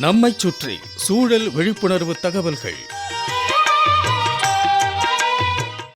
நம்மைச் சுற்றி சூழல் விழிப்புணர்வு தகவல்கள்.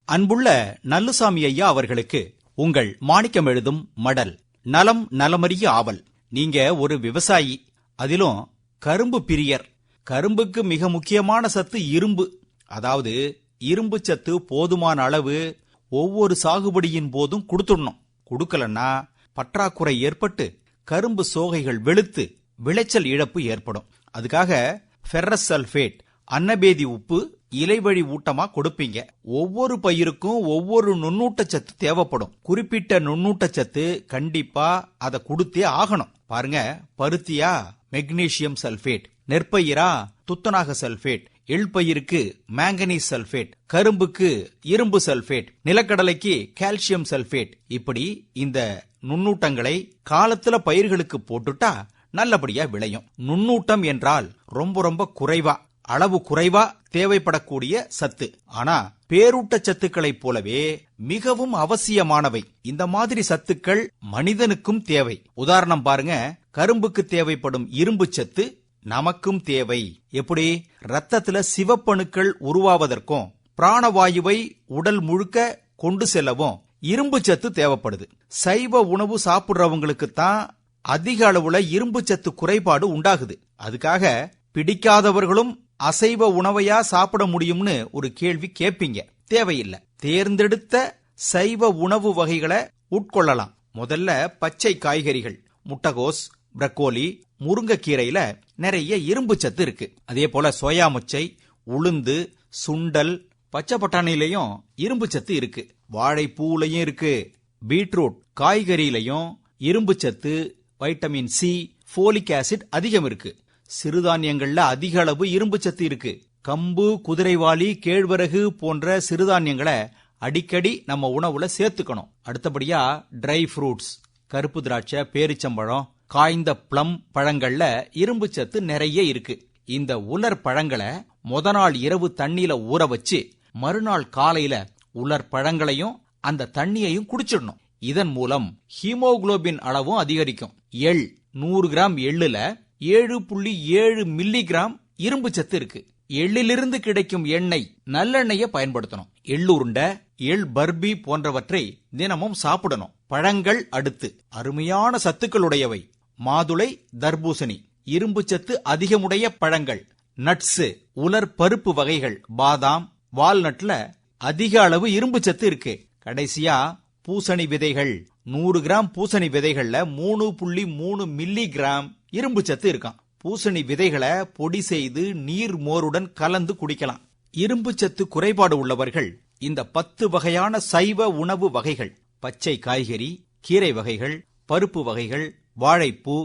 அன்புள்ள நல்லுசாமி ஐயா அவர்களுக்கு உங்கள் மாணிக்கம் எழுதும் மடல் நலம் நலமறிய ஆவல். நீங்க ஒரு விவசாயி அதிலும் கரும்பு பிரியர். கரும்புக்கு மிக முக்கியமான சத்து இரும்பு. அதாவது இரும்பு சத்து போதுமான அளவு ஒவ்வொரு சாகுபடியின் போதும் கொடுத்துடணும். கொடுக்கலன்னா பற்றாக்குறை ஏற்பட்டு கரும்பு சோகைகள் வெளுத்து விளைச்சல் இழப்பு ஏற்படும். அதுக்காக ஃபெர்ரஸ் சல்ஃபேட் அன்னபேதி உப்பு இலைவழி ஊட்டமா கொடுப்பீங்க. ஒவ்வொரு பயிருக்கும் ஒவ்வொரு நுண்ணூட்டச்சத்து தேவைப்படும். குறிப்பிட்ட நுண்ணூட்டச்சத்து கண்டிப்பா அதை கொடுத்தே ஆகணும். பாருங்க பருத்தியா மெக்னீசியம் சல்பேட் நெற்பயிரா துத்தநாக சல்பேட் எள்பயிருக்கு மேங்கனீஸ் சல்பேட் கரும்புக்கு இரும்பு சல்பேட் நிலக்கடலைக்கு கால்சியம் சல்பேட். இப்படி இந்த நுண்ணூட்டங்களை காலத்துல பயிர்களுக்கு போட்டுட்டா நல்லபடியா விளையும். நுண்ணூட்டம் என்றால் ரொம்ப ரொம்ப குறைவா அளவு குறைவா தேவைப்படக்கூடிய சத்து. ஆனா பேரூட்ட சத்துக்களைப் போலவே மிகவும் அவசியமானவை. இந்த மாதிரி சத்துக்கள் மனிதனுக்கும் தேவை. உதாரணம் பாருங்க கரும்புக்கு தேவைப்படும் இரும்பு சத்து நமக்கும் தேவை. எப்படி? ரத்தத்துல சிவப்பணுக்கள் உருவாவதற்கும் பிராணவாயுவை உடல் முழுக்க கொண்டு செல்லவும் இரும்பு சத்து தேவைப்படுது. சைவ உணவு சாப்பிடுறவங்களுக்கு தான் அதிக அளவுல இரும்பு சத்து குறைபாடு உண்டாகுது. அதுக்காக பிடிக்காதவர்களும் அசைவ உணவையா சாப்பிட முடியும்னு ஒரு கேள்வி கேட்பீங்க. தேவையில்லை. தேர்ந்தெடுத்த சைவ உணவு வகைகளை உட்கொள்ளலாம். முதல்ல பச்சை காய்கறிகள் முட்டகோஸ் பிரக்கோலி முருங்கைக்கீரையில நிறைய இரும்பு சத்து இருக்கு. அதே போல சோயா முச்சை உளுந்து சுண்டல் பச்சை பட்டாணிலையும் இரும்பு சத்து இருக்கு. வாழைப்பூலையும் இருக்கு பீட்ரூட் காய்கறியிலையும் இரும்பு சத்து வைட்டமின் சி ஃபோலிக் ஆசிட் அதிகம் இருக்கு. சிறுதானியங்கள்ல அதிக அளவு இரும்பு சத்து இருக்கு. கம்பு குதிரைவாளி கேழ்வரகு போன்ற சிறுதானியங்களை அடிக்கடி நம்ம உணவுல சேர்த்துக்கணும். அடுத்தபடியா ட்ரை ஃப்ரூட்ஸ் கருப்பு திராட்சை பேரிச்சம்பழம் காய்ந்த பிளம் பழங்கள்ல இரும்பு சத்து நிறைய இருக்கு. இந்த உலர் பழங்களை முத நாள் இரவு தண்ணியில ஊற வச்சு மறுநாள் காலையில உலர் பழங்களையும் அந்த தண்ணியையும் குடிச்சிடணும். இதன் மூலம் ஹீமோகுளோபின் அளவும் அதிகரிக்கும். எள் நூறு கிராம் எள்ளுல ஏழு புள்ளி ஏழு மில்லி கிராம் இரும்பு சத்து இருக்கு. எள்ளிலிருந்து கிடைக்கும் எண்ணெய் நல்லெண்ணெயை பயன்படுத்தணும். எள்ளுருண்டை எள் பர்பி போன்றவற்றை தினமும் சாப்பிடணும். பழங்கள் அடுத்து. அருமையான சத்துக்களுடையவை. மாதுளை தர்பூசணி. இரும்பு சத்து அதிகமுடைய பழங்கள். நட்ஸ் உலர் பருப்பு வகைகள். பாதாம் வால்நட்ல அதிக அளவு இரும்பு சத்து இருக்கு. கடைசியா பூசணி விதைகள். நூறு கிராம் பூசணி விதைகள்ல மூணு புள்ளி மூணு மில்லி கிராம் இரும்பு சத்து இருக்கான் பூசணி விதைகளை பொடி செய்து நீர் மோருடன் கலந்து குடிக்கலாம். இரும்பு சத்து குறைபாடு உள்ளவர்கள் இந்த பத்து வகையான சைவ உணவு வகைகள் பச்சை காய்கறி கீரை வகைகள் பருப்பு வகைகள் வாழைப்பூ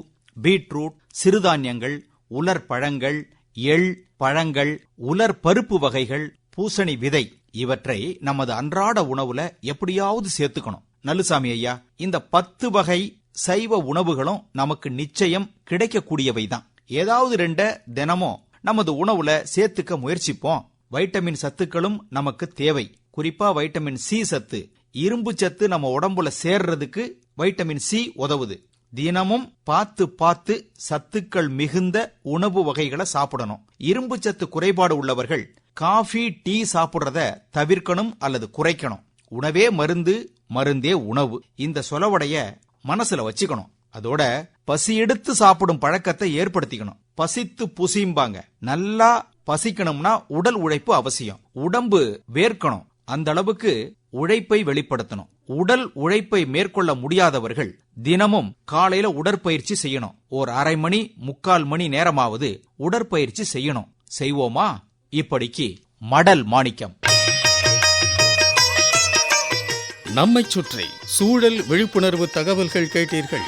பீட்ரூட் சிறுதானியங்கள் உலர் பழங்கள் எள் பழங்கள் உலர் பருப்பு வகைகள் பூசணி விதை. இவற்றை நமது அன்றாட உணவுல எப்படியாவது சேர்த்துக்கணும். நல்லுசாமி ஐயா இந்த பத்து வகை சைவ உணவுகளும் நமக்கு நிச்சயம் கிடைக்கக்கூடியவைதான் ஏதாவது ரெண்ட தினமும் நமது உணவுல சேர்த்துக்க முயற்சிப்போம். வைட்டமின் சத்துக்களும் நமக்கு தேவை. குறிப்பா வைட்டமின் சி சத்து. இரும்பு சத்து நம்ம உடம்புல சேர்றதுக்கு வைட்டமின் சி உதவுது. தினமும் பார்த்து பார்த்து சத்துக்கள் மிகுந்த உணவு வகைகளை சாப்பிடணும். இரும்பு சத்து குறைபாடு உள்ளவர்கள் காஃபி டீ சாப்பிடுறத தவிர்க்கணும் அல்லது குறைக்கணும். உணவே மருந்து மருந்தே உணவு. இந்த சொலவடைய மனசுல வச்சுக்கணும். அதோட பசி எடுத்து சாப்பிடும் பழக்கத்தை ஏற்படுத்திக்கணும். பசித்து புசியும்பாங்க. நல்லா பசிக்கணும்னா உடல் உழைப்பு அவசியம். உடம்பு வேர்க்கணும். அந்த அளவுக்கு உழைப்பை வெளிப்படுத்தணும். உடல் உழைப்பை மேற்கொள்ள முடியாதவர்கள் தினமும் காலையில உடற்பயிற்சி செய்யணும். ஒரு அரை மணி முக்கால் மணி நேரமாவது உடற்பயிற்சி செய்யணும். செய்வோமா? இப்படிக்கு மடல் மாணிக்கம். நம்மைச் சுற்றி சூழல் விழிப்புணர்வு தகவல்கள் கேட்டீர்கள்.